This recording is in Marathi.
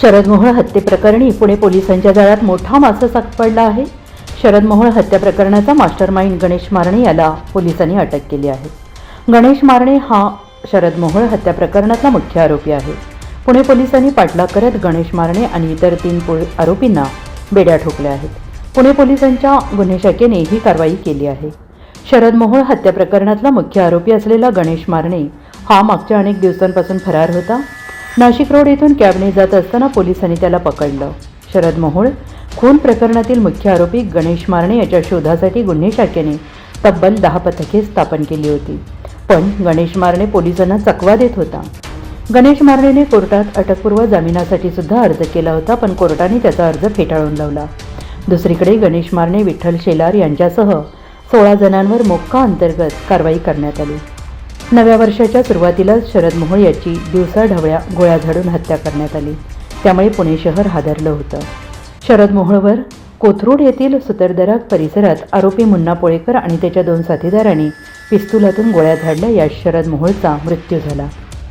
शरद मोहोळ हत्येप्रकरणी पुणे पोलिसांच्या जाळ्यात मोठा मासा सापडला आहे. शरद मोहोळ हत्या प्रकरणाचा मास्टर माइंड गणेश मारणे याला पोलिसांनी अटक केली आहे. गणेश मारणे हा शरद मोहोळ हत्या प्रकरणातला मुख्य आरोपी आहे. पुणे पोलिसांनी पाठलाग करत गणेश मारणे आणि इतर तीन पो आरोपींना बेड्या ठोकल्या आहेत. पुणे पोलिसांच्या गुन्हे शाखेने ही कारवाई केली आहे. शरद मोहोळ हत्या प्रकरणातला मुख्य आरोपी असलेला गणेश मारणे हा मागच्या अनेक दिवसांपासून फरार होता. नाशिक रोड येथून कॅबने जात असताना पोलिसांनी त्याला पकडलं. शरद मोहोळ खून प्रकरणातील मुख्य आरोपी गणेश मारणे याच्या शोधासाठी गुन्हे शाखेने तब्बल दहा पथके स्थापन केली होती. पण गणेश मारणे पोलिसांना चकवा देत होता. गणेश मारणेने कोर्टात अटकपूर्व जामिनासाठी सुद्धा अर्ज केला होता पण कोर्टाने त्याचा अर्ज फेटाळून लावला. दुसरीकडे गणेश मारणे विठ्ठल शेलार यांच्यासह सोळा जणांवर मोक्का अंतर्गत कारवाई करण्यात आली. नव्या वर्षाच्या सुरुवातीलाच शरद मोहोळ याची दिवसा ढवळ्या गोळ्या झाडून हत्या करण्यात आली. त्यामुळे पुणे शहर हादरलं होतं. शरद मोहोळवर कोथरूड येथील सुतरदरा परिसरात आरोपी मुन्ना पोळेकर आणि त्याच्या दोन साथीदारांनी पिस्तुलातून गोळ्या झाडल्या. या शरद मोहोळचा मृत्यू झाला.